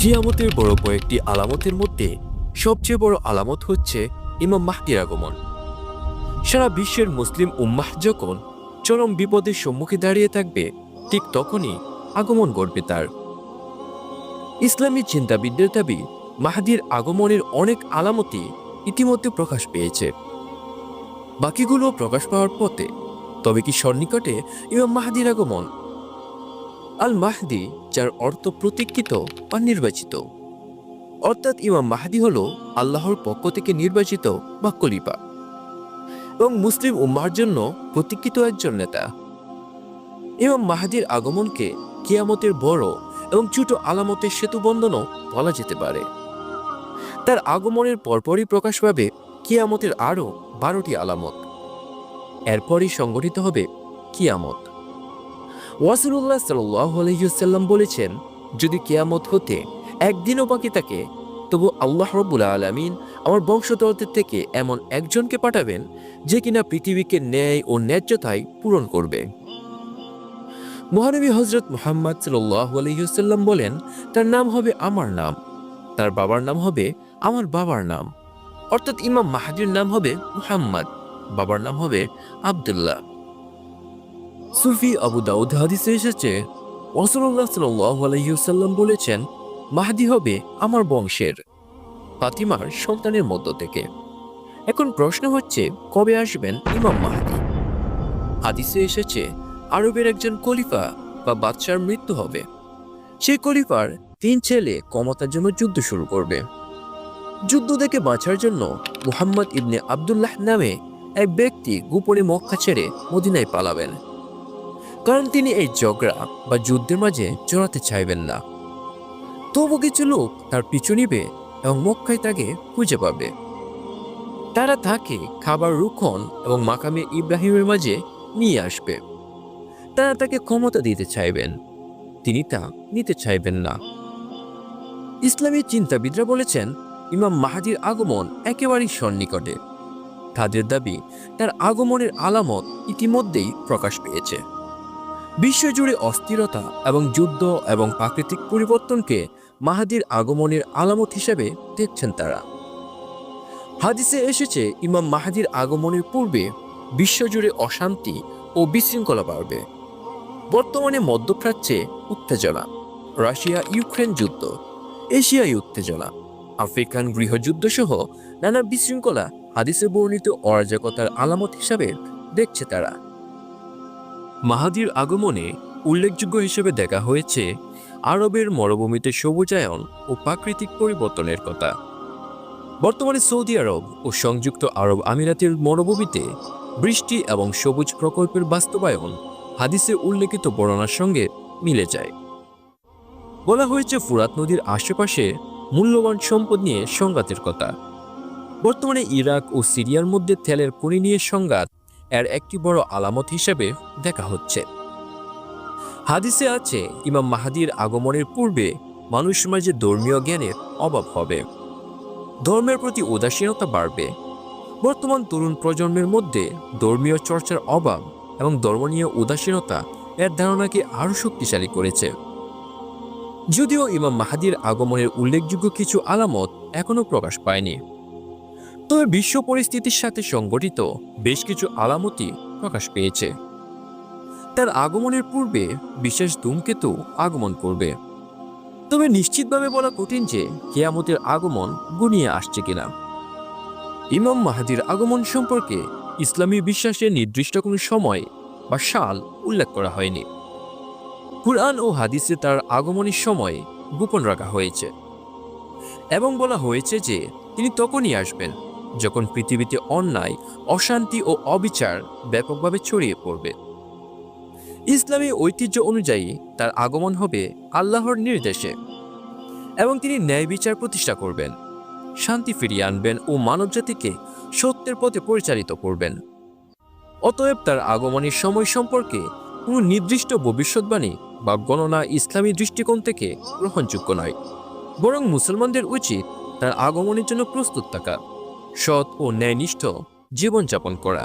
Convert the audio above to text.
কিয়ামতের বড় কয়েকটি আলামতের মধ্যে সবচেয়ে বড় আলামত হচ্ছে ইমাম মাহদির আগমন। সারা বিশ্বের মুসলিম উম্মাহ যখন চরম বিপদের সম্মুখে দাঁড়িয়ে থাকবে, ঠিক তখনই আগমন ঘটবে তার। ইসলামী চিন্তাবিদদের দাবি, মাহাদির আগমনের অনেক আলামতই ইতিমধ্যে প্রকাশ পেয়েছে। বাকিগুলো প্রকাশ পাওয়ার পথে, তবে কি সন্নিকটে ইমাম মাহাদির আগমন আল মাহদি যার অর্থ প্রতীক্ষিত বা নির্বাচিত। অর্থাৎ ইমাম মাহাদি হল আল্লাহর পক্ষ থেকে নির্বাচিত বা কলিপা এবং মুসলিম উম্মার জন্য প্রতীক্ষিত একজন নেতা। ইমাম মাহাদির আগমনকে কিয়ামতের বড় এবং ছোট আলামতের সেতু বন্ধনও বলা যেতে পারে। তার আগমনের পরপরই প্রকাশ পাবে কিয়ামতের আরও বারোটি আলামত। এরপরই সংগঠিত হবে কিয়ামত। ওয়াসিরুল্লাহ সাল্লাম বলেছেন, যদি কেয়ামত হতে একদিনও বাকি থাকে, তবু আল্লাহ রব্বুল আলমিন আমার বংশধরদের থেকে এমন একজনকে পাঠাবেন, যে কিনা পৃথিবীকে ন্যায় ও ন্যায্যতায় পূরণ করবে। মহানবী হজরত মোহাম্মদ সাল্লাহ আলহিউসাল্লাম বলেন, তার নাম হবে আমার নাম। তার বাবার নাম হবে আমার বাবার নাম। অর্থাৎ ইমাম মাহাদির নাম হবে মুহাম্মদ, বাবার নাম হবে আবদুল্লাহ। সুফি আবু দাউদ হাদিসে এসেছে ওসরুল্লাহ সাল্লাম বলেছেন, মাহাদি হবে আমার বংশের। ফাতিমার সন্তানের মধ্য থেকে। এখন প্রশ্ন হচ্ছে, কবে আসবেন ইমাম মাহাদি? হাদিসে এসেছে, আরবের একজন কলিফা বা বাদশার মৃত্যু হবে। সেই কলিফার তিন ছেলে ক্ষমতার জন্য যুদ্ধ শুরু করবে। যুদ্ধ থেকে বাঁচার জন্য মুহাম্মদ ইবনে আবদুল্লাহ নামে এক ব্যক্তি গোপনে মক্কা ছেড়ে মদিনায় পালাবেন। কারণ তিনি এই ঝগড়া বা যুদ্ধের মাঝে জড়াতে চাইবেন না। তবু কিছু লোক তার পিছু নিবে এবং মক্কায় তাকে খুঁজে পাবে। তারা তাকে খাবার রুখন এবং মাকামে ইব্রাহিমের মাঝে নিয়ে আসবে। তারা তাকে ক্ষমতা দিতে চাইবেন, তিনি তা নিতে চাইবেন না। ইসলামী চিন্তাবিদরা বলেছেন, ইমাম মাহাদির আগমন একেবারেই সন্নিকটে। তাদের দাবি, তার আগমনের আলামত ইতিমধ্যেই প্রকাশ পেয়েছে। বিশ্বজুড়ে অস্থিরতা এবং যুদ্ধ এবং প্রাকৃতিক পরিবর্তনকে মাহাদির আগমনের আলামত হিসেবে দেখছেন তারা। হাদিসে এসেছে, ইমাম মাহাদির আগমনের পূর্বে বিশ্বজুড়ে অশান্তি ও বিশৃঙ্খলা বাড়বে। বর্তমানে মধ্যপ্রাচ্যে উত্তেজনা, রাশিয়া ইউক্রেন যুদ্ধ, এশিয়ায় উত্তেজনা, আফ্রিকান গৃহযুদ্ধ সহ নানা বিশৃঙ্খলা হাদিসে বর্ণিত অরাজকতার আলামত হিসাবে দেখছে তারা। মাহাদির আগমনে উল্লেখযোগ্য হিসেবে দেখা হয়েছে আরবের মরুভূমিতে সবুজায়ন ও প্রাকৃতিক পরিবর্তনের কথা। বর্তমানে সৌদি আরব ও সংযুক্ত আরব আমিরাতের মরুভূমিতে বৃষ্টি এবং সবুজ প্রকল্পের বাস্তবায়ন হাদিসে উল্লেখিত বর্ণনার সঙ্গে মিলে যায়। বলা হয়েছে, ফুরাত নদীর আশেপাশে মূল্যবান সম্পদ নিয়ে সংঘাতের কথা। বর্তমানে ইরাক ও সিরিয়ার মধ্যে তেলের খনি নিয়ে সংঘাত এর একটি বড় আলামত হিসেবে দেখা হচ্ছে। হাদিসে আছে, ইমাম মাহাদির আগমনের পূর্বে মানুষ মাঝে ধর্মীয় জ্ঞানের অভাব হবে, ধর্মের প্রতি উদাসীনতা বাড়বে। বর্তমান তরুণ প্রজন্মের মধ্যে ধর্মীয় চর্চার অভাব এবং ধর্ম নিয়ে উদাসীনতা এর ধারণাকে আরও শক্তিশালী করেছে। যদিও ইমাম মাহাদির আগমনের উল্লেখযোগ্য কিছু আলামত এখনও প্রকাশ পায়নি। তবে বিশ্ব পরিস্থিতির সাথে সংগঠিত বেশ কিছু আলামতি প্রকাশ পেয়েছে। তার আগমনের পূর্বে বিশেষ ধূমকেতু আগমন করবে। তবে নিশ্চিতভাবে বলা কঠিন যে কেয়ামতের আগমন গুনিয়ে আসছে কিনা। ইমাম মাহাদির আগমন সম্পর্কে ইসলামী বিশ্বাসে নির্দিষ্ট কোনো সময় বা সাল উল্লেখ করা হয়নি। কুরআন ও হাদিসে তার আগমনের সময় গোপন রাখা হয়েছে। এবং বলা হয়েছে যে তিনি তখনই আসবেন। যখন পৃথিবীতে অন্যায়, অশান্তি ও অবিচার ব্যাপকভাবে ছড়িয়ে পড়বে। ইসলামী ঐতিহ্য অনুযায়ী তার আগমন হবে আল্লাহর নির্দেশে এবং তিনি ন্যায় বিচার প্রতিষ্ঠা করবেন, শান্তি ফিরিয়ে আনবেন ও মানবজাতিকে সত্যের পথে পরিচালিত করবেন। অতএব তার আগমনের সময় সম্পর্কে কোনো নির্দিষ্ট ভবিষ্যৎবাণী বা গণনা ইসলামী দৃষ্টিকোণ থেকে গ্রহণযোগ্য নয়। বরং মুসলমানদের উচিত তার আগমনের জন্য প্রস্তুত থাকা। সৎ ও ন্যায়নিষ্ঠ জীবনযাপন করা।